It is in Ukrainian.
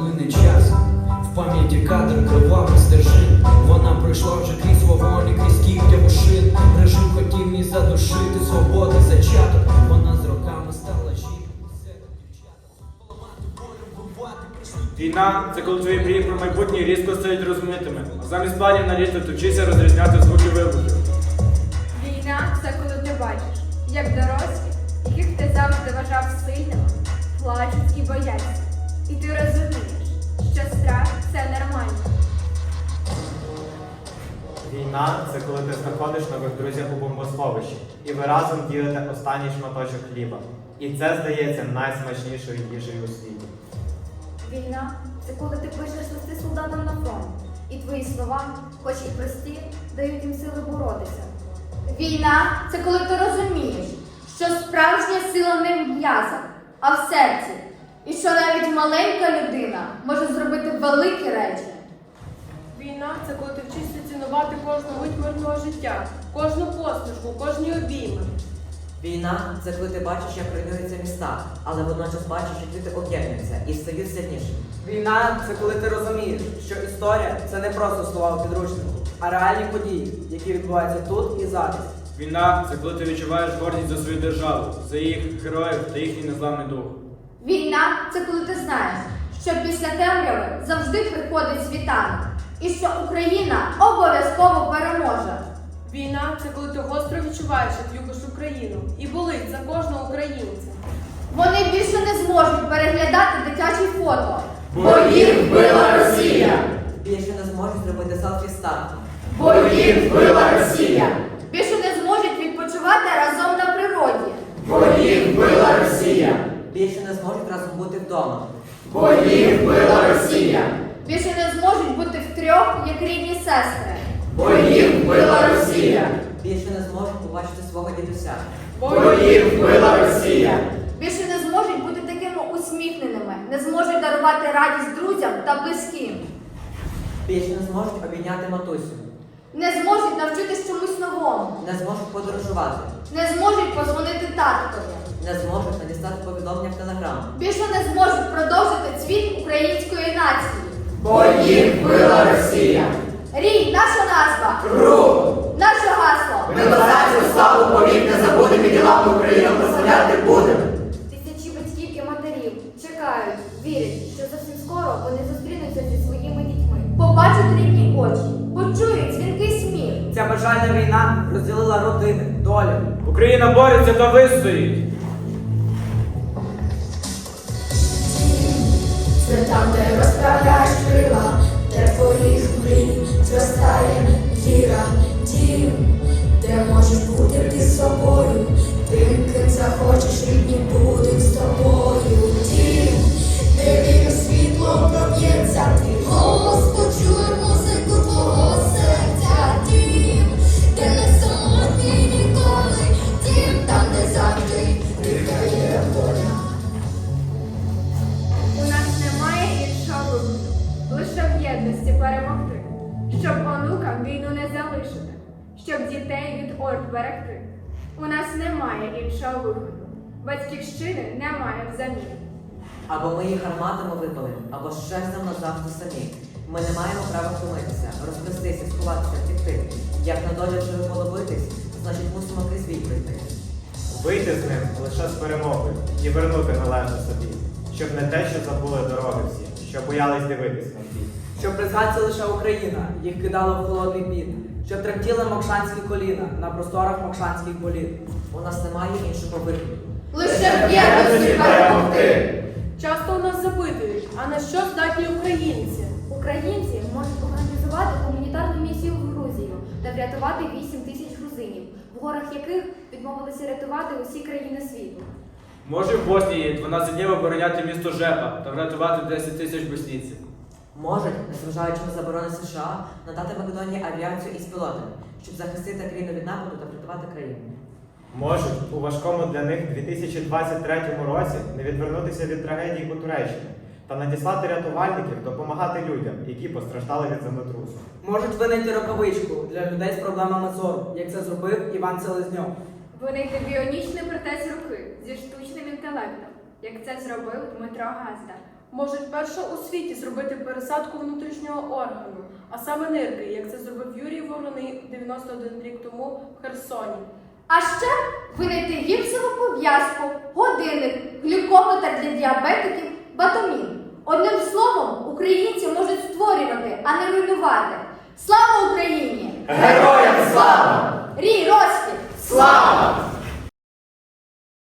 плине час, в пам'яті кадр кривавих стежин. Вона пройшла вже крізь вогонь, крізь кілька мушин. Режим хотів мій задушити, свободи зачаток. Вона з роками стала жінкою, серед дівчата. Поламати болю, вбивати. Війна це коли твої мрії про майбутнє різко стають розмитими. Замість планів на літо точися розрізняти звуки вибухів. Війна це коли ти знаходиш нових друзів у бомбосховищі, і ви разом ділите останній шматочок хліба. І це здається найсмачнішою їжею у світі. Війна це коли ти пишеш листи солдатам на фронт, і твої слова, хоч і прості, дають їм сили боротися. Війна це коли ти розумієш, що справжня сила не в м'язах, а в серці. І що навіть маленька людина може зробити великі речі. Війна це коли ти вчишся цінувати кожну мить мирного життя, кожну посмішку, кожні обійми. Війна це коли ти бачиш, як руйнуються міста, але водночас бачиш, як люди об'єднуються і стають сильнішими. Війна це коли ти розумієш, що історія це не просто слова у підручнику, а реальні події, які відбуваються тут і зараз. Війна це коли ти відчуваєш гордість за свою державу, за їх героїв та їхній незламний дух. Війна це коли ти знаєш, що після темряви завжди приходить світанок, і що Україна обов'язково переможе. Війна це коли ти гостро відчуваєш, як любиш Україну, і болить за кожного українця. Вони більше не зможуть переглядати дитячі фото. Бо їх вбила Росія! Більше не зможуть зробити селфі з татком. Бо їх вбила Росія! Більше не зможуть відпочивати разом на природі. Бо їх вбила Росія! Більше не зможуть разом бути вдома. Бо їх вбила Росія! Більше не зможуть бути втрьох, як рідні сестри. Бо їх вбила Росія! Більше не зможуть побачити свого дідуся. Бо їх вбила Росія! Більше не зможуть бути такими усміхненими, не зможуть дарувати радість друзям та близьким. Більше не зможуть обійняти матусю. Не зможуть навчитись чомусь новому, Не зможуть подорожувати. не зможуть позвонити таткові. Не зможуть надіслати повідомлення в телеграм. Більше не зможуть продовжити цвіт української нації. Бо їх вбила Росія! Рій, наша назва, Рух! наше гасло. Ми козацьку славу повік не забудемо і ділами Україну прославляти будемо! Тисячі батьків і матерів чекають, вірять, що зовсім скоро вони зустрінуться зі своїми дітьми. Побачать рідні очі, почують дзвінкий сміх. Ця бажальна війна розділила родини, долі. Україна бореться та вистоїть. Це єдності перемогти, щоб онукам війну не залишити, щоб дітей від орд берегти. У нас немає іншого виходу. Батьківщини немає взамін. Або ми їх гарматами випалимо, або щезнемо назавжди самі. Ми не маємо права втомитися, розплестися, сховатися, втекти. Як на долю живе полобитись, значить мусимо крізь бій пройти. Вийти з ним лише з перемогою і вернути належне собі, щоб не те, що забули дороги всі, що боялись дивитись на ті. Щоб згадці лише Україна їх кидала в холодний піт, щоб тремтіли мокшанські коліна на просторах мокшанських боліт. У нас немає іншого виходу. Лише в єдності перемогти. Часто у нас запитують, а на що здатні українці? Українці можуть організувати гуманітарну місію в Грузію та врятувати 8 тисяч грузинів, в горах яких відмовилися рятувати усі країни світу. Може в Боснії 12 днів обороняти місто Жепа та врятувати 10 тисяч боснійців. Можуть, незважаючи на заборони США, надати Македонії авіацію із пілотами, щоб захистити країну від нападу та врятувати країну. Можуть у важкому для них 2023 році не відвернутися від трагедії у Туреччині та надіслати рятувальників допомагати людям, які постраждали від землетрусу. Можуть винайти рукавичку для людей з проблемами зору, як це зробив Іван Селезньов. Винайти біонічний протез руки зі штучним інтелектом, як це зробив Дмитро Газда. Можуть перше у світі зробити пересадку внутрішнього органу, а саме нирки, як це зробив Юрій Вороний 91 рік тому в Херсоні. А ще винайти гіпсову пов'язку, годинник, глюкометр для діабетиків, батомін. Одним словом, українці можуть створювати, а не руйнувати. Слава Україні! Героям слава! Рій, розквіт! Слава!